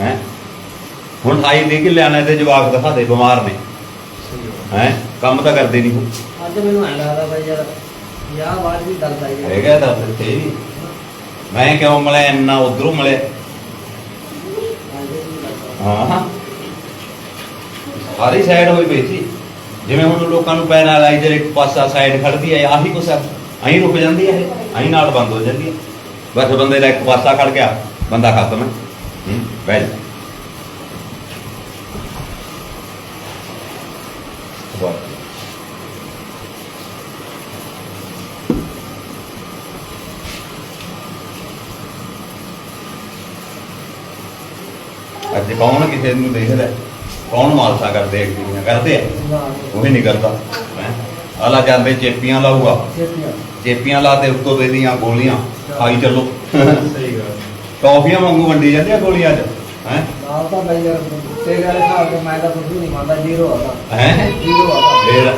ਹੈ? ਹੁਣ 28 ਦੇ ਕੇ ਲਿਆਣਾ ਤੇ ਜਵਾਕ ਦਿਖਾ ਦੇ ਬਿਮਾਰ ਨੇ। ਹੈ? ਕੰਮ ਤਾਂ ਕਰਦੇ ਨਹੀਂ ਉਹ। ਅੱਜ ਮੈਨੂੰ ਐ ਲੱਗਦਾ ਬਈ ਯਾਰ ਵਿਆਹ ਬਾਅਦ ਵੀ ਗੱਲ ਆਈ ਹੈ ਹੈਗਾ ਤਾਂ ਤੇ ਮੈਂ ਕਿਉਂ ਮਿਲਿਆ ਇੰਨਾ ਉਧਰੋਂ ਮਿਲਿਆ? ਹਾਂ। ਸਾਰੀ ਸਾਈਡ ਹੋਈ ਪਈ ਸੀ। ਜਿਵੇਂ ਹੁਣ ਲੋਕਾਂ ਨੂੰ ਪੈਰਾਲਾਈਜ਼ਰ ਇੱਕ ਪਾਸਾ ਸਾਈਡ ਖੜਦੀ ਹੈ ਆਹੀ ਕੁਛ ਹੈ ਅਹੀਂ ਰੁਕ ਜਾਂਦੀ ਹੈ ਇਹ। ਅਹੀਂ ਨਾਲ ਬੰਦ ਹੋ ਜਾਂਦੀ ਹੈ ਬਸ ਬੰਦੇ ਦਾ ਇੱਕ ਪਾਸਾ ਖੜ ਗਿਆ ਬੰਦਾ ਖਤਮ ਹੈ। ਹੂੰ ਬੈਠ ਵਾਹ ਅੱਜ ਕੌਣ ਕਿਸੇ ਨੂੰ ਦੇਖਦਾ? ਕੌਣ ਮਾਲਸਾ ਕਰਦੇ ਐਕਟੀਵੀਆਂ ਕਰਦੇ ਆ? ਉਹ ਹੀ ਨਹੀਂ ਕਰਦਾ। ਆਲਾ ਜਾਂਦੇ ਚੇਪੀਆਂ ਲਾਊਗਾ। ਚੇਪੀਆਂ। ਲਾ ਤੇ ਉੱਤੋਂ ਦੇ ਦੀਆਂ ਗੋਲੀਆਂ। ਖਾਈ ਚੱਲੋ। ਸਹੀ ਟੌਫੀਆਂ ਵਾਂਗੂ ਵੰਡੀ ਜਾਂਦੀਆਂ ਗੋਲੀਆਂ 'ਚ? ਹੈ? ਨਾਲ ਤਾਂ ਬਈ ਯਾਰ ਤੇਰੇ ਵਾਲੇ ਹਿਸਾਬ ਤੇ ਮੈਂ ਤਾਂ ਕੁਝ ਨਹੀਂ ਮੰਨਦਾ ਜ਼ੀਰੋ ਆਦਾ ਹੈ? ਜ਼ੀਰੋ ਆਦਾ ਫੇਰ?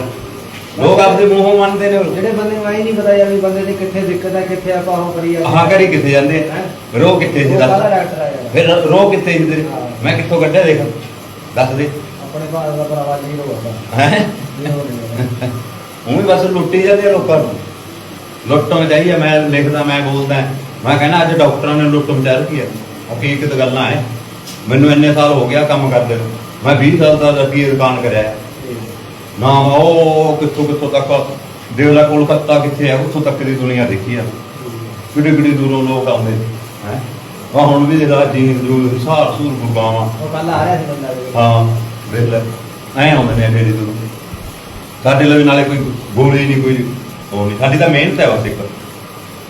ਲੋਕ ਆਪਦੇ ਮੂੰਹੋਂ ਮੰਨਦੇ ਨੇ ਜਿਹੜੇ ਬੰਦੇ ਨੂੰ ਆਈ ਨਹੀਂ ਪਤਾ ਯਾਰ ਵੀ ਬੰਦੇ ਦੀ ਕਿੱਥੇ ਦਿੱਕਤ ਹੈ ਕਿੱਥੇ ਆਪਾਂ ਉਹ ਕਰੀ ਜਾਂਦੇ ਆਹ ਕਰੀ ਕਿੱਥੇ ਜਾਂਦੇ ਹੈਂ? ਰੋ ਕਿੱਥੇ ਸੀ? ਦੱਸ। ਆ ਫਿਰ ਰੋ ਕਿੱਥੇ ਸੀ ਤੇਰੇ। ਮੈਂ ਕਿੱਥੋਂ ਕੱਢਿਆ ਦੇਖ। ਦੱਸ ਦੇ। ਆਪਣੇ ਭਾਰਤ ਦਾ ਭਰਾਵਾ ਜ਼ੀਰੋ ਆਦਾ ਹੈ? ਉਹ ਵੀ ਬਸ ਲੁੱਟੀ ਜਾਂਦੇ ਆ ਲੋਕਾਂ ਨੂੰ। ਲੁੱਟੋਂ ਚਾਹੀਏ ਮੈਂ ਲਿਖਦਾ ਮੈਂ ਬੋਲਦਾ। ਮੈਂ ਕਹਿੰਦਾ ਅੱਜ ਡਾਕਟਰਾਂ ਨੇ ਲੁੱਟ ਮਚਾ ਰੱਖੀ ਹੈ ਹਕੀਕਤ ਗੱਲਾਂ ਹੈ ਮੈਨੂੰ ਇੰਨੇ ਸਾਲ ਹੋ ਗਿਆ ਕੰਮ ਕਰਦੇ ਨੂੰ। ਮੈਂ 20 ਸਾਲ ਦਾ ਰੱਖੀ ਦੁਕਾਨ ਕਰਿਆ। ਹੈ। ਨਾ ਉਹ ਕਿੱਥੋਂ ਕਿੱਥੋਂ ਤੱਕ ਦੇਵਲਾ ਕੋਲਕਾਤਾ ਕਿੱਥੇ ਆ? ਉੱਥੋਂ ਤੱਕ ਦੀ ਦੁਨੀਆ ਦੇਖੀ ਆ। ਕਿੱਡੀ ਕਿੱਡੀ ਦੂਰੋਂ ਲੋਕ ਆਉਂਦੇ ਹੈ। ਆ ਹੁਣ ਵੀ ਜਿਹੜਾ ਜੀਨ ਦੂਰ ਸਾਰ ਸੂਰ ਗੁਰਗਾਵਾਂ ਉਹ ਕੱਲ ਆ ਰਿਹਾ ਸੀ ਬੰਦਾ। ਹਾਂ ਦੇਖ ਲੈ। ਐ ਆਉਂਦੇ ਨੇ ਮੇਰੇ ਦੂਰ ਸਾਡੇ ਲਈ ਨਾਲੇ ਕੋਈ ਗੋਲੀ ਨਹੀਂ ਕੋਈ ਉਹ ਨਹੀਂ ਸਾਡੀ ਤਾਂ ਮਿਹਨਤ ਹੈ ਬਸ ਇੱਕ।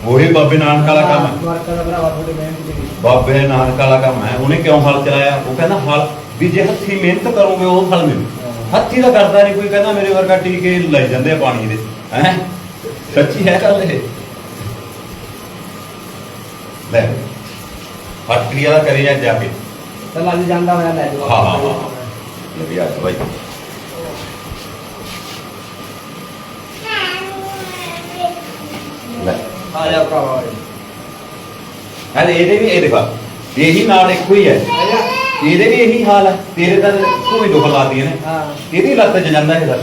ਉਹੀ ਬਾਬੇ ਨਾਨਕ ਵਾਲਾ ਕੰਮ ਹੈ। ਵਰਕਰ ਦਾ ਭਰਾਵਾ ਤੁਹਾਡੀ ਮਿਹਨਤ ਦੀ ਬਾਬੇ ਨਾਨਕ ਵਾਲਾ ਕੰਮ ਹੈ। ਉਹਨੇ ਕਿਉਂ ਹਲ ਚਲਾਇਆ? ਉਹ ਕਹਿੰਦਾ ਹਲ ਵੀ ਜੇ ਹੱਥੀ ਮਿਹਨਤ ਕਰੋਗੇ ਉਹ ਫਲ ਮਿਲੂ। ਹੱਥੀ ਦਾ ਕਰਦਾ ਨਹੀਂ ਕੋਈ ਕਹਿੰਦਾ ਮੇਰੇ ਵਰਗਾ ਟੀਕੇ ਲੈ ਜਾਂਦੇ ਆ ਪਾਣੀ ਦੇ। ਹੈ? ਸੱਚੀ ਹੈ ਗੱਲ ਇਹ? ਲੈ ਫੈਕਟਰੀ ਵਾਲਾ ਕਰੇ ਜਾ ਜਾ ਕੇ। ਚੱਲ ਅੱਜ ਜਾਂਦਾ ਹੋਇਆ ਲੈ ਜਾਓ। ਹਾਂ ਹਾਂ ਹਾਂ। ਲੈ ਵੀ ਆ ਬਾਈ। ਲੈ ਆ ਜਾ ਭਰਾਵਾ ਹਲੇ ਇਹਦੇ ਵੀ ਇਹ ਦੇਖਾ ਇਹੀ ਨਾਲ ਇੱਕੋ ਹੀ ਹੈ। ਇਹਦੇ ਵੀ ਇਹੀ ਹਾਲ ਹੈ। ਤੇਰੇ ਤਾਂ ਤੂੰ ਹੀ ਦੁੱਖ ਲਾਦੀ ਨੇ। ਹਾਂ। ਇਹਦੀ ਲੱਤ 'ਚ ਜਾਂਦਾ ਇਹ ਸਰ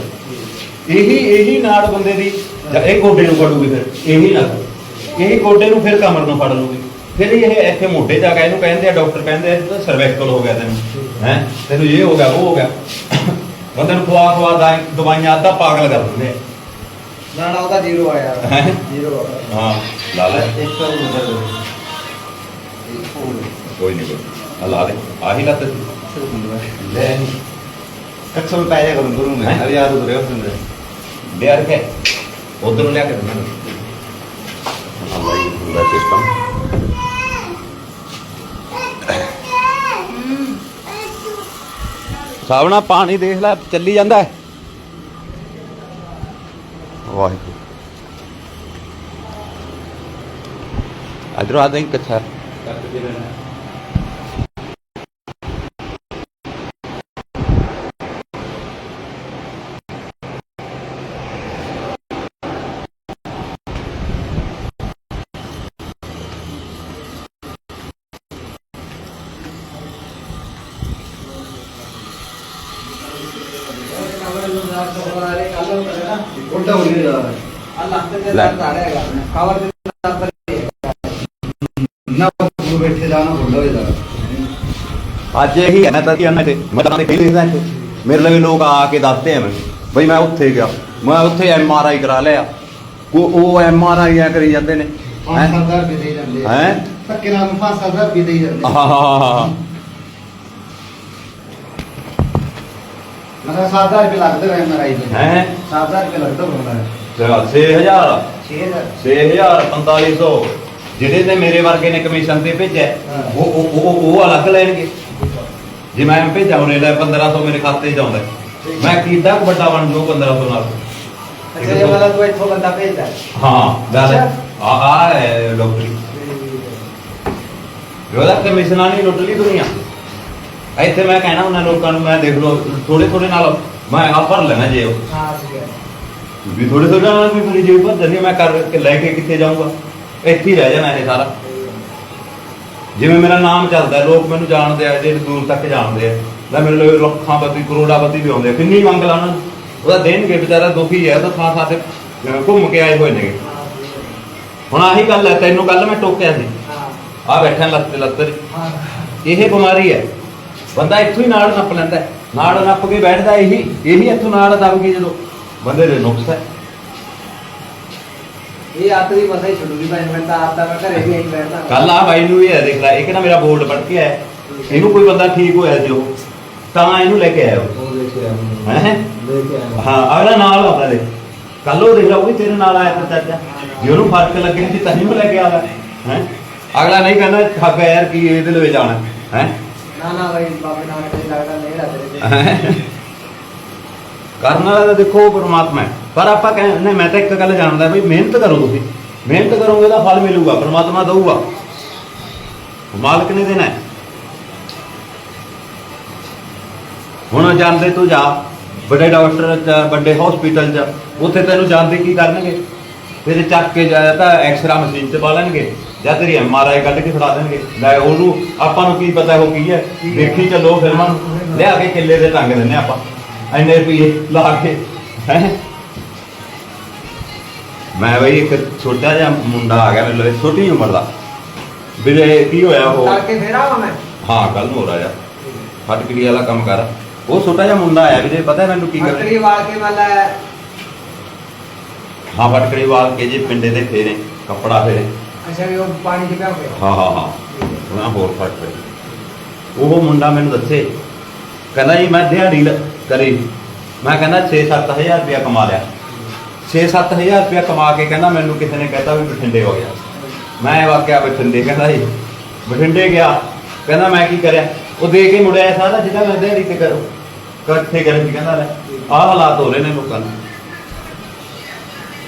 ਇਹੀ ਇਹੀ ਨਾੜ ਬੰਦੇ ਦੀ ਜਾਂ ਇਹ ਗੋਡੇ ਨੂੰ ਫੜੂਗੀ ਫਿਰ ਇਹੀ ਲੱਤ। ਇਹੀ ਗੋਡੇ ਨੂੰ ਫਿਰ ਕਮਰ ਨੂੰ ਫੜ ਲੂਗੀ ਫਿਰ ਇਹ ਇੱਥੇ ਮੋਢੇ ਜਾ ਕੇ ਇਹਨੂੰ ਕਹਿੰਦੇ ਆ ਡਾਕਟਰ ਕਹਿੰਦੇ ਆ ਸਰਵੈਕਲ ਹੋ ਗਿਆ ਤੈਨੂੰ। ਹੈ? ਤੈਨੂੰ ਇਹ ਹੋ ਗਿਆ ਉਹ ਹੋ ਗਿਆ। ਬੰਦੇ ਨੂੰ ਖਵਾ ਖਵਾ ਦਵਾਈਆਂ ਅੱਧਾ ਪਾਗਲ ਕਰ ਦਿੰਦੇ ਆ। ਨਾ ਨਾ ਉਹਦਾ ਜ਼ੀਰੋ ਆ ਯਾਰ। ਹੈਂ? ਜ਼ੀਰੋ ਆ। ਹਾਂ ਲਾ ਲੈ। ਇੱਕ ਤਾਂ ਉਧਰ ਕੋਈ ਨਹੀਂ ਕੋਈ ਆ ਲਾ ਦੇ। ਆਹੀ ਲੱਤ। ਸੀ ਲੈ। ਕੱਛੋਂ ਪੈ ਜਾ ਕਰੂੰ ਗੁਰੂ ਮੈਂ? ਅਰੇ ਯਾਰ ਉਧਰ ਉਸ ਦਿਨ ਲਿਆ ਰਖੇ ਉਧਰੋਂ ਲਿਆ ਕੇ ਦੇਣਾ ਅੱਲਾ ਹੀ ਪੂਰਾ ਸਿਸਟਮ। ਸਾਵਣਾ ਪਾਣੀ ਦੇਖ ਲੈ ਚੱਲੀ ਜਾਂਦਾ ਹੈ। ਵਾਹਿਗੁਰੂ। ਅਦਰੋਂ ਆਦਾ ਹੀ ਹੋ ਹੋ ਜਾਂਦਾ ਅੱਜ ਇਹੀ ਹੈ ਨਾ ਤਾਂ ਕਿ ਤੇ ਮੈਂ ਤਾਂ ਦੇਖ ਇੱਥੇ। ਮੇਰੇ ਲਈ ਲੋਕ ਆ ਕੇ ਦੱਸਦੇ ਆ ਮੈਨੂੰ। ਬਈ ਮੈਂ ਉੱਥੇ ਗਿਆ। ਮੈਂ ਉੱਥੇ ਐਮ ਆਰ ਆਈ ਕਰਾ ਲਿਆ। ਉਹ ਉਹ ਐਮ ਆਰ ਆਈ ਆ ਕਰੀ ਜਾਂਦੇ ਨੇ। ਪੰਜ ਸੱਤ ਹਜ਼ਾਰ ਰੁਪਏ ਦੇ ਜਾਂਦੇ। ਹੈਂ? ਧੱਕੇ ਨਾਲ ਪੰਜ ਸੱਤ ਹਜ਼ਾਰ ਰੁਪਏ ਦੇ ਜਾਂਦੇ ਆ। ਆਹ ਮੈਂ ਸੱਤ ਹਜ਼ਾਰ ਰੁਪਏ ਲੱਗਦੇ ਰਹੇ ਮਰਾਈ ਦੇ। ਹੈ? ਸੱਤ ਹਜ਼ਾਰ ਰੁਪਏ ਲੱਗਦਾ ਬੰਦਾ 6000 6000 6000 4500 ਜਿਹੜੇ ਤੇ ਮੇਰੇ ਵਰਗੇ ਨੇ ਕਮਿਸ਼ਨ ਤੇ ਭੇਜਿਆ। ਉਹ ਉਹ ਉਹ ਉਹ ਅਲੱਗ ਲੈਣਗੇ। ਜੇ ਮੈਂ ਭੇਜਾਂ ਉਹਨੇ ਲੈ 1500 ਮੇਰੇ ਖਾਤੇ 'ਚ ਆਉਂਦਾ। ਮੈਂ ਕਿੱਡਾ ਵੱਡਾ ਬਣ ਜਾਊ 1500 ਨਾਲ? ਅੱਛਾ ਇਹ ਵਾਲਾ ਤੂੰ ਇੱਥੋਂ ਬੰਦਾ ਭੇਜਦਾ। ਹਾਂ ਗੱਲ ਆ ਆ ਡਾਕਟਰੀ ਉਹਦਾ ਕਮਿਸ਼ਨਾਂ ਨਹੀਂ ਲੁੱਟ ਲਈ ਦੁਨੀਆ। ਇੱਥੇ ਮੈਂ ਕਹਿਣਾ ਉਹਨਾਂ ਲੋਕਾਂ ਨੂੰ ਮੈਂ ਦੇਖ ਲਓ ਥੋੜੇ ਥੋੜੇ ਨਾਲ ਮੈਂ ਆ ਭਰ ਲੈਣਾ ਜੇ ਉਹ। ਹਾਂ ਹੈ। ਵੀ ਥੋੜੇ ਥੋੜੇ ਨਾਲ ਵੀ ਮੇਰੀ ਜੇਬ ਭਰ ਹੈ, ਮੈਂ ਕਰ ਕੇ ਲੈ ਕੇ ਕਿੱਥੇ ਜਾਊਂਗਾ। ਇੱਥੇ ਹੀ ਰਹਿ ਜਾਣਾ ਇਹ ਸਾਰਾ। ਜਿਵੇਂ ਮੇਰਾ ਨਾਮ ਚੱਲਦਾ ਲੋਕ ਮੈਨੂੰ ਜਾਣਦੇ ਆ ਜਿਹੜੇ ਦੂਰ ਤੱਕ ਜਾਣਦੇ ਆ। ਲੈ ਮੇਰੇ ਲਈ ਲੱਖਾਂ ਬੱਤੀ ਕਰੋੜਾਂ ਬੱਤੀ ਵੀ ਆਉਂਦੇ ਆ। ਕਿੰਨੀ ਮੰਗ ਲਾ ਉਹਨਾਂ ਨੂੰ ਉਹਦਾ ਦੇਣਗੇ ਵਿਚਾਰਾ ਦੁਖੀ ਹੈ ਤਾਂ ਥਾਂ ਥਾਂ ਤੇ ਘੁੰਮ ਕੇ ਆਏ ਹੋਏ ਨੇਗੇ। ਹੁਣ ਆਹੀ ਗੱਲ ਹੈ ਤੈਨੂੰ ਕੱਲ ਮੈਂ ਟੋਕਿਆ ਸੀ। ਆ ਬੈਠਾ ਲੱਤ ਤੇ। ਲੱਤ ਇਹ ਬਿਮਾਰੀ ਹੈ ਬੰਦਾ ਇੱਥੋਂ ਹੀ ਨਾੜ ਨੱਪ ਲੈਂਦਾ ਹੈ। ਨਾੜ ਨੱਪ ਕੇ ਬੈਠਦਾ ਇਹੀ ਇਹੀ ਇੱਥੋਂ ਨਾੜ ਦਬ ਗਈ ਜਦੋਂ ਬੰਦੇ ਦੇ ਨੁਕਸ ਹੈ। ਇਹ ਆਤ ਵੀ ਮਸਾ ਹੀ ਛੱਡੂਗੀ ਭਾਈ ਮੈਂ ਤਾਂ ਆਪ ਦਾ ਮੈਂ ਘਰੇ ਵੀ ਆਈ ਬੈਠਦਾ। ਕੱਲ ਆ ਬਾਈ ਨੂੰ ਵੀ ਹੈ ਦੇਖ ਲੈ ਇਹ ਕਹਿੰਦਾ ਮੇਰਾ ਬੋਰਡ ਪੜ ਕੇ ਆਇਆ। ਇਹਨੂੰ ਕੋਈ ਬੰਦਾ ਠੀਕ ਹੋਇਆ ਸੀ ਉਹ ਤਾਂ ਇਹਨੂੰ ਲੈ ਕੇ ਆਇਆ ਉਹ। ਉਹ ਕੇ ਹੈਂ? ਕੇ ਅਗਲਾ ਨਾਲ ਆਉਂਦਾ ਕੱਲ ਉਹ ਦੇਖ ਲਾ ਉਹ ਵੀ ਤੇਰੇ ਨਾਲ ਆਇਆ ਤਾਂ ਚਾਚਾ ਜੇ ਉਹਨੂੰ ਫ਼ਰਕ ਲੱਗਿਆ ਸੀ ਤਾਂ ਹੀ ਉਹ ਲੈ ਕੇ ਆਇਆ। ਹੈ? ਅਗਲਾ ਨਹੀਂ ਕਹਿੰਦਾ ਠੱਗ ਯਾਰ ਕੀ ਇਹਦੇ ਲਵੇ ਜਾਣਾ। ਹੈ? ਨਾ ਨਾ ਭਾਈ ਬਾਬੇ ਨਾਲ ਤੇ ਲੱਗਦਾ ਨਹੀਂ ਤੇਰੇ ਤੇ। ਕਰਨ ਵਾਲਾ ਤਾਂ ਦੇਖੋ ਪਰਮਾਤਮਾ ਹੈ। ਪਰ ਆਪਾਂ ਕਹਿੰਦੇ ਮੈਂ ਤਾਂ ਇੱਕ ਗੱਲ ਜਾਣਦਾ ਵੀ ਮਿਹਨਤ ਕਰੋ ਤੁਸੀਂ। ਮਿਹਨਤ ਕਰੋਗੇ ਤਾਂ ਫਲ ਮਿਲੂਗਾ, ਪਰਮਾਤਮਾ ਦਊਗਾ। ਮਾਲਕ ਨੇ ਦੇਣਾ ਹੁਣ ਜਾਂਦੇ ਤੂੰ ਜਾ, ਵੱਡੇ ਡਾਕਟਰ ਚ ਵੱਡੇ ਹਸਪੀਟਲ ਚ ਉੱਥੇ ਤੈਨੂੰ ਜਾਂਦੇ ਕੀ ਕਰਨਗੇ? ਫਿਰ ਚੱਕ ਕੇ ਜਾਇਆ ਤਾਂ ਐਕਸਰਾ ਮਸ਼ੀਨ ਚ ਪਾ ਲੈਣਗੇ। ਜਾਂ ਤੇਰੀ ਐਮ ਆਰ ਆਈ ਕੱਢ ਕੇ ਫੜਾ ਦੇਣਗੇ। ਲੈ ਉਹਨੂੰ ਆਪਾਂ ਨੂੰ ਕੀ ਪਤਾ ਉਹ ਕੀ ਹੈ। ਦੇਖੀ ਚੱਲੋ ਫਿਲਮਾਂ ਨੂੰ। ਲਿਆ ਕੇ ਕਿੱਲੇ ਦੇ ਟੰਗ ਦਿੰਨੇ ਆਪਾਂ। ਐਨੇ ਰੁਪਏ ਲਾ ਕੇ। ਹੈ? ਮੈਂ ਬਈ ਇੱਕ ਛੋਟਾ ਜਿਹਾ ਮੁੰਡਾ ਆ ਗਿਆ ਮੇਰੇ ਲਈ ਛੋਟੀ ਉਮਰ ਦਾ। ਵੀਰੇ ਕੀ ਹੋਇਆ ਉਹ? ਤੜਕੇ ਫੇਰ ਆਵਾਂ ਮੈਂ। ਹਾਂ ਕੱਲ ਨੂੰ ਹੋ ਰਿਹਾ ਫਟਕੜੀ ਵਾਲਾ ਕੰਮ ਕਰ। ਉਹ ਛੋਟਾ ਜਿਹਾ ਮੁੰਡਾ ਆਇਆ ਵੀਰੇ ਪਤਾ ਮੈਨੂੰ ਕੀ ਕਰੇ ਵਾਲ ਕੇ ਮੱਲਾ ਹਾਂ ਫਟਕੜੀ ਵਾਲ ਕੇ ਜੇ ਪਿੰਡੇ ਦੇ ਫੇਰੇ ਕੱਪੜਾ ਫੇਰੇ। ਅੱਛਾ ਵੀ ਉਹ ਪਾਣੀ ਚ ਪਿਆ ਹੋਇਆ। ਹਾਂ ਹਾਂ ਹਾਂ। ਉਹਨਾਂ ਹੋਰ ਫਟ ਪਈ ਉਹ ਮੁੰਡਾ ਮੈਨੂੰ ਦੱਸੇ। ਕਹਿੰਦਾ ਜੀ, ਮੈਂ ਦਿਹਾੜੀ ਲ- ਕਰੀ। ਮੈਂ ਕਹਿੰਦਾ 6-7000 ਰੁਪਇਆ ਕਮਾ ਲਿਆ। 6-7000 ਰੁਪਇਆ ਕਮਾ ਕੇ ਕਹਿੰਦਾ ਮੈਨੂੰ ਕਿਸੇ ਨੇ ਕਹਿਤਾ ਵੀ ਬਠਿੰਡੇ ਹੋ ਗਿਆ। ਮੈਂ ਵਾਕਿਆ ਬਠਿੰਡੇ ਕਹਿੰਦਾ ਜੀ। ਬਠਿੰਡੇ ਗਿਆ। ਕਹਿੰਦਾ ਮੈਂ ਕੀ ਕਰਿਆ? ਉਹ ਦੇ ਕੇ ਮੁੜਿਆ ਸਾਰਾ ਜਿਹੜਾ ਮੈਂ ਦਿਹਾੜੀ ਤੇ ਕਰੋ ਇਕੱਠੇ ਕਰੇ ਸੀ ਕਹਿੰਦਾ ਲੈ ਆਹ ਹਾਲਾਤ ਹੋ ਰਹੇ ਨੇ ਲੋਕਾਂ ਦੇ।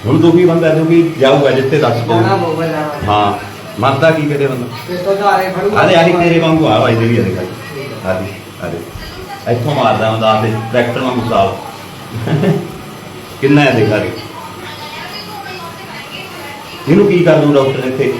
ਹੁਣ ਦੁਖੀ ਬੰਦਾ ਦੁਖੀ ਜਾਊਗਾ ਜਿੱਥੇ ਦੱਸ ਪਊ ਹਾਂ ਮੰਨਦਾ ਕੀ ਕਰੇ ਬੰਦਾ? ਤੇ ਤੋਂ ਧਾਰੇ ਫੜੂਗਾ। ਆਲੇ ਆਹੀ ਤੇਰੇ ਵਾਂਗੂ ਆ ਭਾਈ ਦੇਵੀ ਦੇਖਾ ਆਦੀ ਆਦੇ ਇੱਥੋਂ ਮਾਰਦਾ ਹੁੰਦਾ ਆਦੇ ਟਰੈਕਟਰ ਵਾਂਗੂ ਸਾਲ। ਕਿੰਨਾ ਹੈ ਦੇਖਾ ਰੇ ਇਹਨੂੰ ਕੀ ਕਰ ਦੂ ਡਾਕਟਰ ਇੱਥੇ?